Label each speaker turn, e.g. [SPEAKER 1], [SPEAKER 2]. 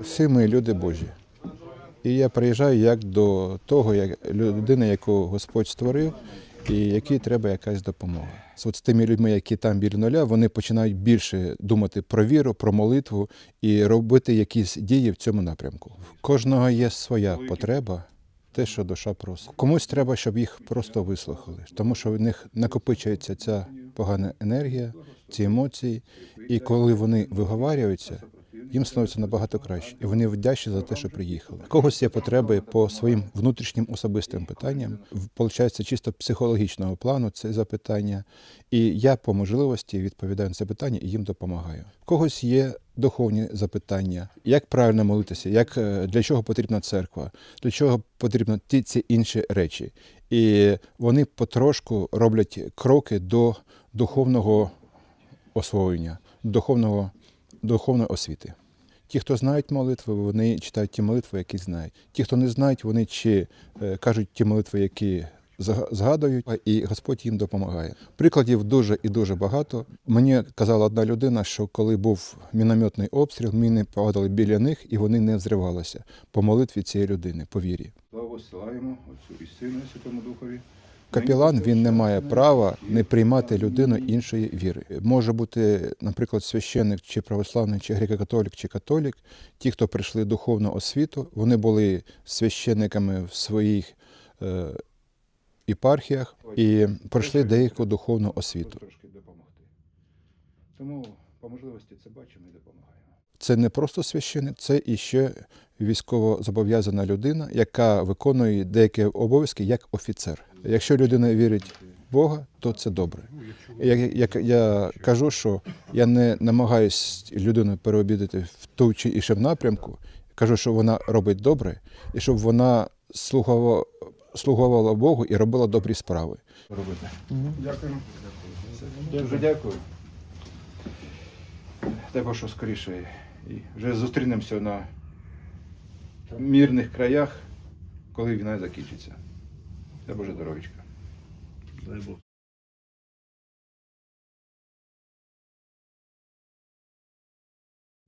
[SPEAKER 1] всі ми люди Божі. І я приїжджаю як до того, як людина, яку Господь створив, і якій треба якась допомога. От з тими людьми, які там біля нуля, вони починають більше думати про віру, про молитву і робити якісь дії в цьому напрямку. В кожного є своя потреба, те, що душа просить. Комусь треба, щоб їх просто вислухали, тому що в них накопичується ця погана енергія, ці емоції, і коли вони виговарюються, їм становиться набагато краще, і вони вдячні за те, що приїхали. Когось є потреби по своїм внутрішнім особистим питанням. Получається чисто психологічного плану це запитання. І я по можливості відповідаю на це питання і їм допомагаю. Когось є духовні запитання, як правильно молитися, як е, для чого потрібна церква, для чого потрібно ті ці інші речі. І вони потрошку роблять кроки до духовного освоєння, духовного, духовної освіти. Ті, хто знають молитви, вони читають ті молитви, які знають. Ті, хто не знають, вони чи е, кажуть ті молитви, які згадують, і Господь їм допомагає. Прикладів дуже і дуже багато. Мені казала одна людина, що коли був мінометний обстріл, міни падали біля них і вони не взривалися по молитві цієї людини, по вірі.
[SPEAKER 2] Благословляємо Отцю і Сину і Святому Духові.
[SPEAKER 1] Капілан він не має права не приймати людину іншої віри. Може бути, наприклад, священник чи православний, чи греко-католік, чи католік. Ті, хто прийшли духовну освіту, вони були священниками в своїх е, єпархіях і пройшли деяку духовну освіту.
[SPEAKER 2] Тому по можливості це бачимо і допомагаємо.
[SPEAKER 1] Це не просто священник, це і ще військово зобов'язана людина, яка виконує деякі обов'язки як офіцер. Якщо людина вірить в Бога, то це добре. Як, як я кажу, що я не намагаюсь людину переобідати в ту чи іншому напрямку. Кажу, що вона робить добре, і щоб вона слугувала, слугувала Богу і робила добрі справи.
[SPEAKER 2] Дякуємо. Дуже дякую. Дай Бог, що скоріше. І вже зустрінемося на мирних краях, коли війна закінчиться. Дай Боже здоров'ячка.
[SPEAKER 3] Дай Бог.